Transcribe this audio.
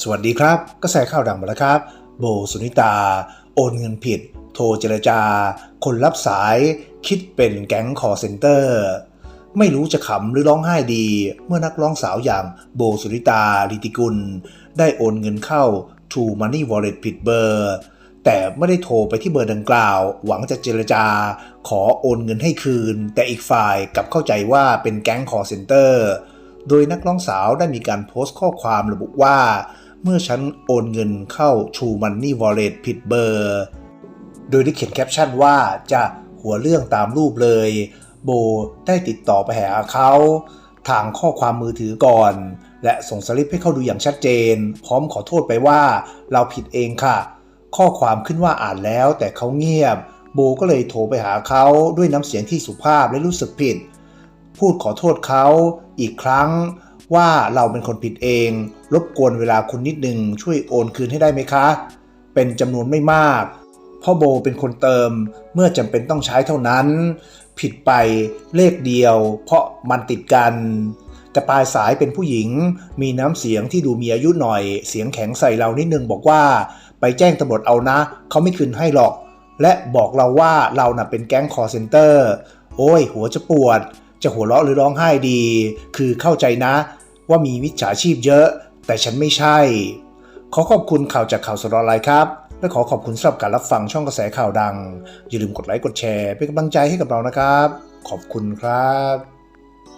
สวัสดีครับ กระแสข่าวดังมาแล้วครับ โบสุนิตา โอนเงินผิด โทรเจรจา คนรับสาย คิดเป็นแก๊งคอเซ็นเตอร์ ไม่รู้จะขำหรือร้องไห้ดี เมื่อนักร้องสาวอย่างโบสุนิตาลิติกุล ได้โอนเงินเข้า True Money Wallet ผิดเบอร์ แต่ไม่ได้โทรไปที่เบอร์ดังกล่าว หวังจะเจรจา ขอโอนเงินให้คืน แต่อีกฝ่ายกลับเข้าใจว่าเป็นแก๊งคอเซ็นเตอร์ โดยนักร้องสาวได้มีการโพสต์ข้อความระบุว่า เมื่อฉันโอนเงินเข้า True Money Wallet ผิดเบอร์ โดยได้เขียนแคปชั่นว่าจะหัวเรื่องตามรูปเลย โบได้ติดต่อไปหาเขาทางข้อความมือถือก่อน และส่งสลิปให้เขาดูอย่างชัดเจน พร้อมขอโทษไปว่าเราผิดเองค่ะ ข้อความขึ้นว่าอ่านแล้วแต่เขาเงียบ โบก็เลยโทรไปหาเขาด้วยน้ำเสียงที่สุภาพและรู้สึกผิด พูดขอโทษเขาอีกครั้ง ว่าเราเป็นคนผิดเอง รบกวนเวลาคุณนิดนึงช่วยโอนคืนให้ได้ไหมคะ เป็นจำนวนไม่มาก พ่อโบเป็นคนเติมเมื่อจำเป็นต้องใช้เท่านั้น ผิดไปเลขเดียว เพราะมันติดกัน แต่ปลายสายเป็นผู้หญิง มีน้ำเสียงที่ดูมีอายุหน่อย เสียงแข็งใส่เรานิดนึงบอกว่าไปแจ้งตำรวจเอานะ เขาไม่คืนให้หรอก และบอกเราว่าเราน่ะเป็นแก๊งคอเซนเตอร์ โอ้ย หัวจะปวด จะหัวเราะหรือร้องไห้ดี คือเข้าใจนะ ว่ามีมิจฉาชีพเยอะ แต่ฉันไม่ใช่ ขอขอบคุณข่าวจากข่าวสดออนไลน์ครับ และขอขอบคุณสำหรับการรับฟังช่องกระแสข่าวดัง อย่าลืมกดไลค์กดแชร์เป็นกำลังใจให้กับเรานะครับ ขอบคุณครับ